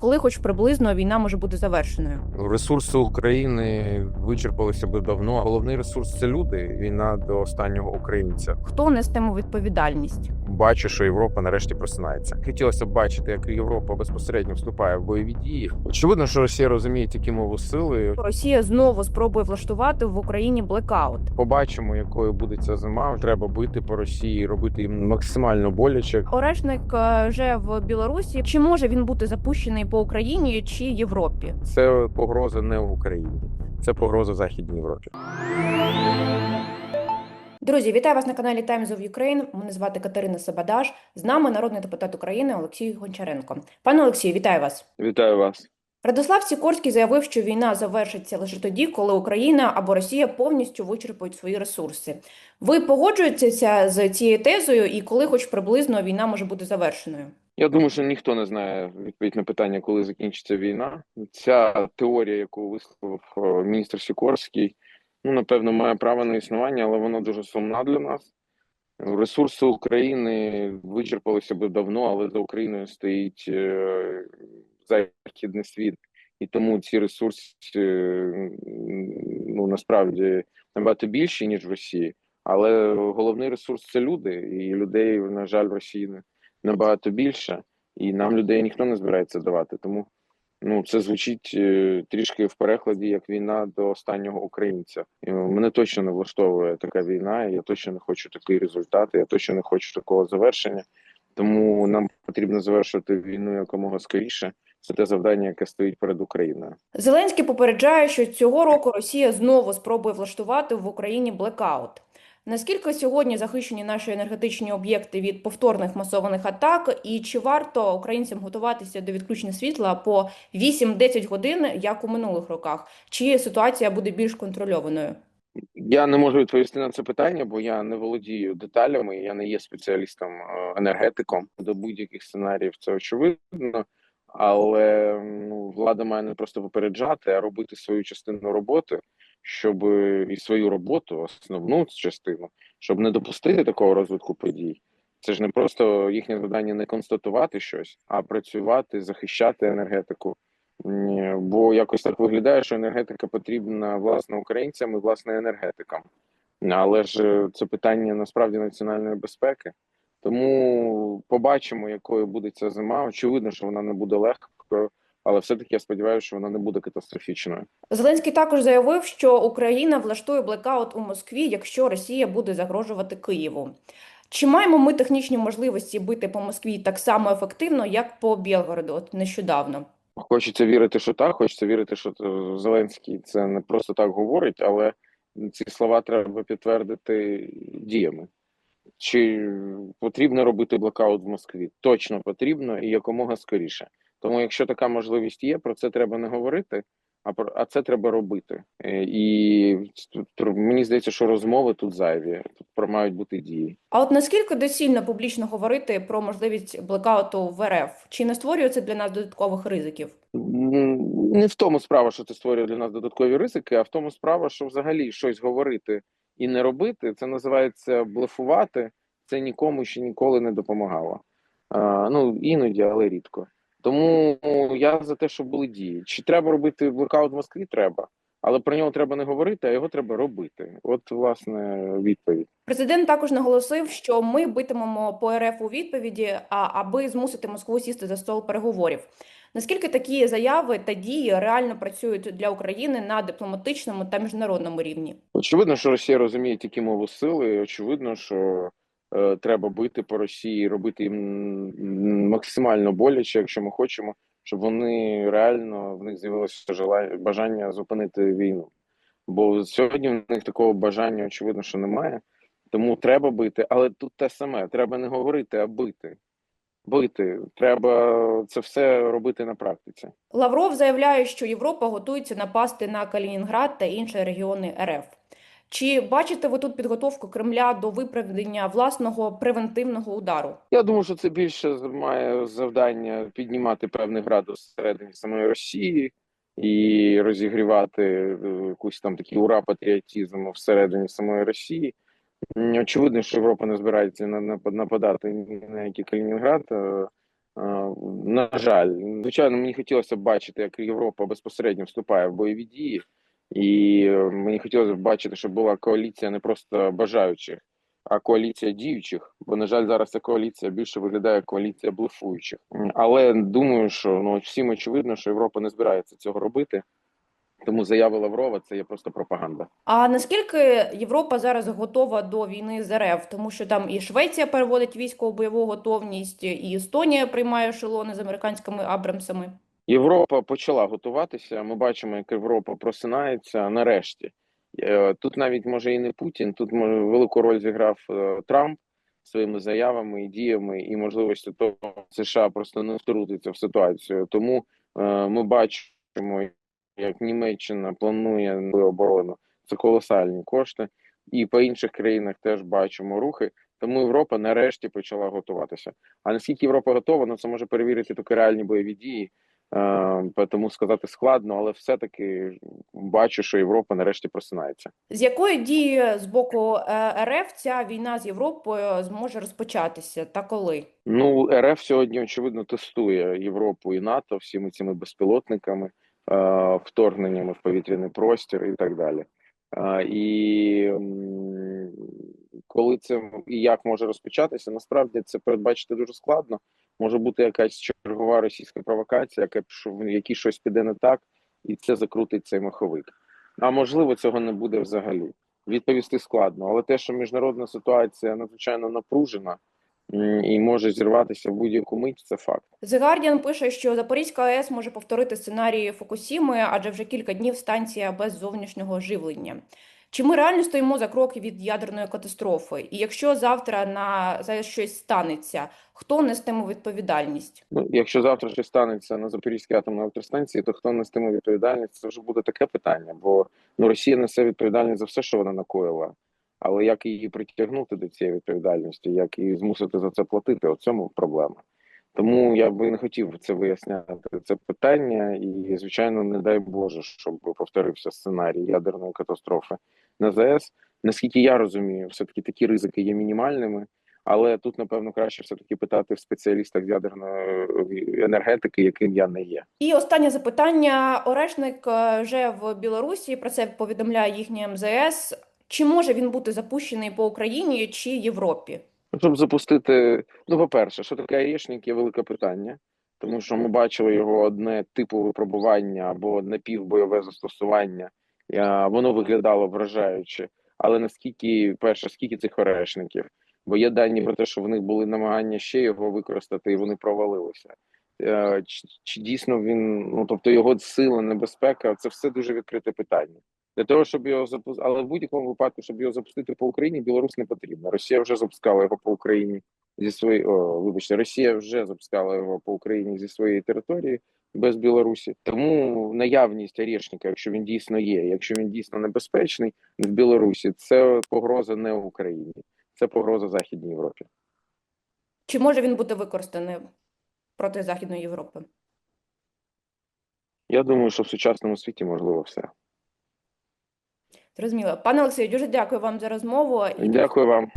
Коли, хоч приблизно, війна може бути завершеною? Ресурси України вичерпалися би давно. Головний ресурс це люди. Війна до останнього українця. Хто нестиме відповідальність? Бачу, що Європа нарешті просинається. Хотілося б бачити, як Європа безпосередньо вступає в бойові дії. Очевидно, що Росія розуміє тільки мову сили. Росія знову спробує влаштувати в Україні блекаут. Побачимо, якою буде ця зима. Треба бити по Росії, робити їм максимально боляче. Орешник е, вже в Білорусі. Чи може він бути запущений по Україні чи Європі? Це погроза не в Україні, це погроза Західній Європі. Друзі, вітаю вас на каналі Times of Ukraine. Мене звати Катерина Сабадаш. З нами народний депутат України Олексій Гончаренко. Пане Олексію, вітаю вас. Вітаю вас. Радослав Сікорський заявив, що війна завершиться лише тоді, коли Україна або Росія повністю вичерпують свої ресурси. Ви погоджуєтеся з цією тезою, і коли, хоч приблизно, війна може бути завершеною? Я думаю, що ніхто не знає відповідь на питання, коли закінчиться війна. Ця теорія, яку висловив е, міністр Сікорський, ну напевно, має право на існування, але вона дуже сумна для нас. Ресурси України вичерпалися би давно, але за Україною стоїть е, західний світ, і тому ці ресурси ну насправді набагато більші ніж в Росії. Але головний ресурс це люди, і людей, на жаль, в Росії не- набагато більше, і нам людей ніхто не збирається давати. Тому ну це звучить е, трішки в перекладі як війна до останнього українця. І мене точно не влаштовує така війна. Я точно не хочу такий результат. Я точно не хочу такого завершення. Тому нам потрібно завершувати війну якомога скоріше. Це те завдання, яке стоїть перед Україною. Зеленський попереджає, що цього року Росія знову спробує влаштувати в Україні блекаут. Наскільки сьогодні захищені наші енергетичні об'єкти від повторних масованих атак, і чи варто українцям готуватися до відключення світла по 8-10 годин, як у минулих роках? Чи ситуація буде більш контрольованою? Я не можу відповісти на це питання, бо я не володію деталями. Я не є спеціалістом е, енергетиком до будь-яких сценаріїв. Це очевидно. Але ну, влада має не просто попереджати, а робити свою частину роботи, щоб і свою роботу, основну частину, щоб не допустити такого розвитку подій. Це ж не просто їхнє завдання не констатувати щось, а працювати, захищати енергетику. Бо якось так виглядає, що енергетика потрібна власне українцям і власне енергетикам. Але ж е, це питання насправді національної безпеки. Тому побачимо, якою буде ця зима. Очевидно, що вона не буде легкою, але все-таки я сподіваюся, що вона не буде катастрофічною. Зеленський також заявив, що Україна влаштує блекаут у Москві, якщо Росія буде загрожувати Києву. Чи маємо ми технічні можливості бити по Москві так само ефективно, як по Білгороду, от нещодавно? Хочеться вірити, що так. Хочеться вірити, що е, Зеленський це не просто так говорить, але ці слова треба підтвердити діями. Чи потрібно робити блокаут в Москві? Точно потрібно і якомога скоріше. Тому, якщо така можливість є, про це треба не говорити, а про а це треба робити. Е, І мені здається, що розмови тут зайві. Тут про мають бути дії. А от наскільки доцільно публічно говорити про можливість блекауту в РФ? Чи не створює це для нас додаткових ризиків? Не в тому справа, що це створює для нас додаткові ризики, а в тому справа, що взагалі щось говорити і не робити, це називається блефувати. Це нікому ще ніколи не допомагало. А, ну іноді, але рідко. Тому я за те, щоб були дії. Чи треба робити блокаут в Москві? Треба, але про нього треба не говорити, а його треба робити. От власне відповідь. Президент також наголосив, що ми битимемо по РФ у відповіді, а аби змусити Москву сісти за стол переговорів. Наскільки такі заяви та дії реально працюють для України на дипломатичному та міжнародному рівні? Очевидно, що Росія розуміє тільки мову сили. і Очевидно, що треба бити по Росії, робити їм максимально боляче, якщо ми хочемо, щоб вони реально в них з'явилося бажання зупинити війну. Бо сьогодні в них такого бажання, очевидно, що немає. Тому треба бити, але тут те саме: треба не говорити, а бити. Бити. Треба це все робити на практиці. Лавров заявляє, що Європа готується напасти на Калінінград та інші регіони РФ. Чи бачите ви тут підготовку Кремля до виправдання власного превентивного удару? Я думаю, що це більше має завдання піднімати певний градус всередині самої Росії і розігрівати е, якусь там такий ура патріотизм всередині самої Росії. Очевидно, що Європа не збирається на- на- нападати на який Калінінград. е, Е, На жаль, звичайно, мені хотілося б бачити, як Європа безпосередньо вступає в бойові дії, і е, мені хотілося б бачити, щоб була коаліція не просто бажаючих, а коаліція діючих. Бо, на жаль, зараз ця коаліція більше виглядає як коаліція блефуючих. Але думаю, що ну всім очевидно, що Європа не збирається цього робити. Тому заяви Лаврова це є просто пропаганда. А наскільки Європа зараз готова до війни з РФ? Тому що там і Швеція переводить військову бойову готовність, і Естонія приймає ешелони з американськими Абрамсами. Європа почала готуватися. Ми бачимо, як Європа просинається нарешті. Е, Тут навіть може і не Путін, тут може велику роль зіграв е, Трамп своїми заявами і діями, і можливістю того, США просто не втрутиться в ситуацію. Тому е, ми бачимо, як Німеччина планує оборону. Це колосальні кошти, і по інших країнах теж бачимо рухи. Тому Європа нарешті почала готуватися. А наскільки Європа готова, ну це може перевірити тільки реальні бойові дії. Е, тому сказати складно, але все-таки бачу, що Європа нарешті просинається. З якої дії з боку е, РФ ця війна з Європою зможе розпочатися та коли? Ну, РФ сьогодні очевидно тестує Європу і НАТО всіми цими безпілотниками, е, вторгненнями в повітряний простір і так далі. Е, і коли це і як може розпочатися, насправді це передбачити дуже складно. Може бути якась чергова російська провокація, яка щось піде не так, і це закрутить цей маховик. А можливо, цього не буде взагалі. Відповісти складно, але те, що міжнародна ситуація надзвичайно напружена і може зірватися в будь-яку мить, це факт. The Guardian пише, що Запорізька АЕС може повторити сценарій Фукусіми, адже вже кілька днів станція без зовнішнього живлення. Чи ми реально стоїмо за кроки від ядерної катастрофи? І якщо завтра на за щось станеться, хто нестиме відповідальність? Ну, якщо завтра щось станеться на Запорізькій атомній електростанції, то хто нестиме відповідальність? Це вже буде таке питання, бо ну Росія несе відповідальність за все, що вона накоїла. Але як її притягнути до цієї відповідальності, як її змусити за це платити? У цьому проблема. Тому я би не хотів це виясняти це питання, і звичайно, не дай Боже, щоб повторився сценарій ядерної катастрофи на ЗАЕС. Наскільки я розумію, все таки такі ризики є мінімальними. Але тут, напевно, краще все-таки питати в спеціалістах з ядерної енергетики, яким я не є. І останнє запитання. Орешник е, вже в Білорусі. Про це повідомляє їхнє МЗС. Чи може він бути запущений по Україні чи Європі? Щоб запустити, ну, по-перше, що таке аєшник, є велике питання, тому що ми бачили його одне типу випробування або напівбойове застосування. Воно виглядало вражаюче. Але наскільки, перше, скільки цих орешників? Бо є дані про те, що в них були намагання ще його використати, і вони провалилися. Е, Чи, чи дійсно він, ну тобто його сила, небезпека, це все дуже відкрите питання. Для того, щоб його запустити, але в будь-якому випадку, щоб його запустити по Україні, Білорусь не потрібно. Росія вже запускала його по Україні зі своєї, вибачте, Росія вже запускала його по Україні зі своєї території без Білорусі. Тому наявність Орешника, якщо він дійсно є, якщо він дійсно небезпечний в Білорусі, це погроза не Україні, це погроза Західній Європі. Чи може він бути використаний проти Західної Європи? Я думаю, що в сучасному світі можливо все. Зрозуміло. Пане Олексію, дуже дякую вам за розмову. І Дякую вам.